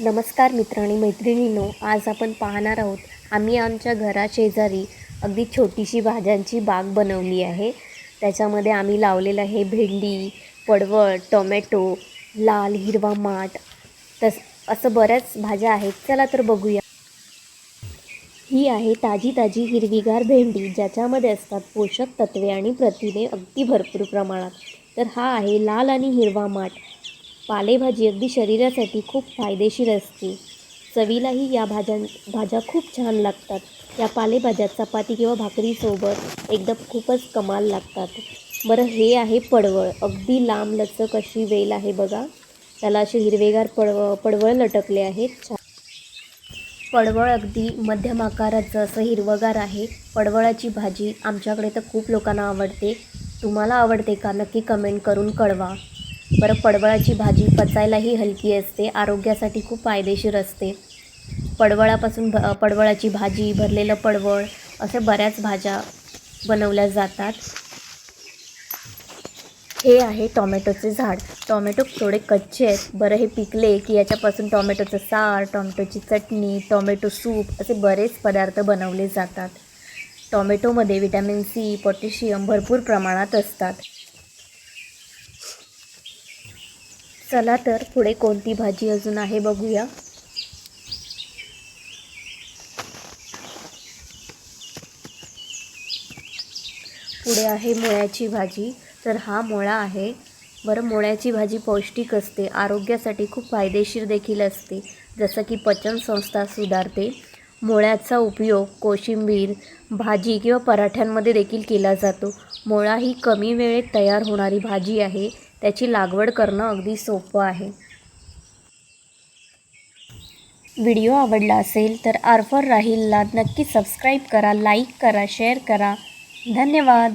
नमस्कार मित्र आणि मैत्रिणींनो आज आपण पाहणार आहोत आम्ही आमच्या घराशेजारी अगदी छोटीशी भाज्यांची बाग बनवली आहे. त्याच्यामध्ये आम्ही लावलेलं आहे भेंडी पडवळ टोमॅटो लाल हिरवा माठ तस असं बऱ्याच भाज्या आहेत. चला तर बघूया. ही आहे ताजी ताजी हिरवीगार भेंडी ज्याच्यामध्ये असतात पोषक तत्वे आणि प्रथिने अगदी भरपूर प्रमाणात. तर हा आहे लाल आणि हिरवा माठ. पालेभाजी अगदी शरीरासाठी खूप फायदेशीर असते. चवीलाही या भाज्यां भाज्या खूप छान लागतात. या पालेभाज्या चपाती किंवा भाकरीसोबत एकदम खूपच कमाल लागतात. बरं हे आहे पडवळ. अगदी लांब लचक अशी वेल आहे बघा. त्याला असे हिरवेगार पडव पडवळ लटकले आहेत. छान. पडवळ अगदी मध्यम आकाराचं असं हिरवगार आहे. पडवळाची भाजी आमच्याकडे तर खूप लोकांना आवडते. तुम्हाला आवडते का? नक्की कमेंट करून कळवा. बरं पडवळाची भाजी पचायलाही हलकी असते आरोग्यासाठी खूप फायदेशीर असते. पडवळापासून भ पडवळाची भाजी भरलेलं पडवळ असे बऱ्याच भाज्या बनवल्या जातात. हे आहे टॉमॅटोचे झाड. टॉमॅटो थोडे कच्चे आहेत. बरं हे पिकले की याच्यापासून टॉमॅटोचं सार टॉमॅटोची चटणी टॉमॅटो सूप असे बरेच पदार्थ बनवले जातात. टॉमॅटोमध्ये विटॅमिन सी पोटॅशियम भरपूर प्रमाणात असतात. चला तर पुढे कोणती भाजी अजून आहे बघूया. पुढे आहे मुळ्याची भाजी. तर हा मुळा आहे. बरं मुळ्याची भाजी पौष्टिक असते. आरोग्यासाठी खूप फायदेशीर देखील असते. जसं की पचनसंस्था सुधारते. मुळ्याचा उपयोग कोशिंबीर भाजी किंवा पराठ्यांमध्ये देखील केला जातो. मुळा ही कमी वेळेत तयार होणारी भाजी आहे. त्याची लागवड करणं अगदी सोपं आहे. व्हिडिओ आवडला असेल तर आरफर राहीलला नक्की सबस्क्राईब करा लाईक करा शेअर करा. धन्यवाद.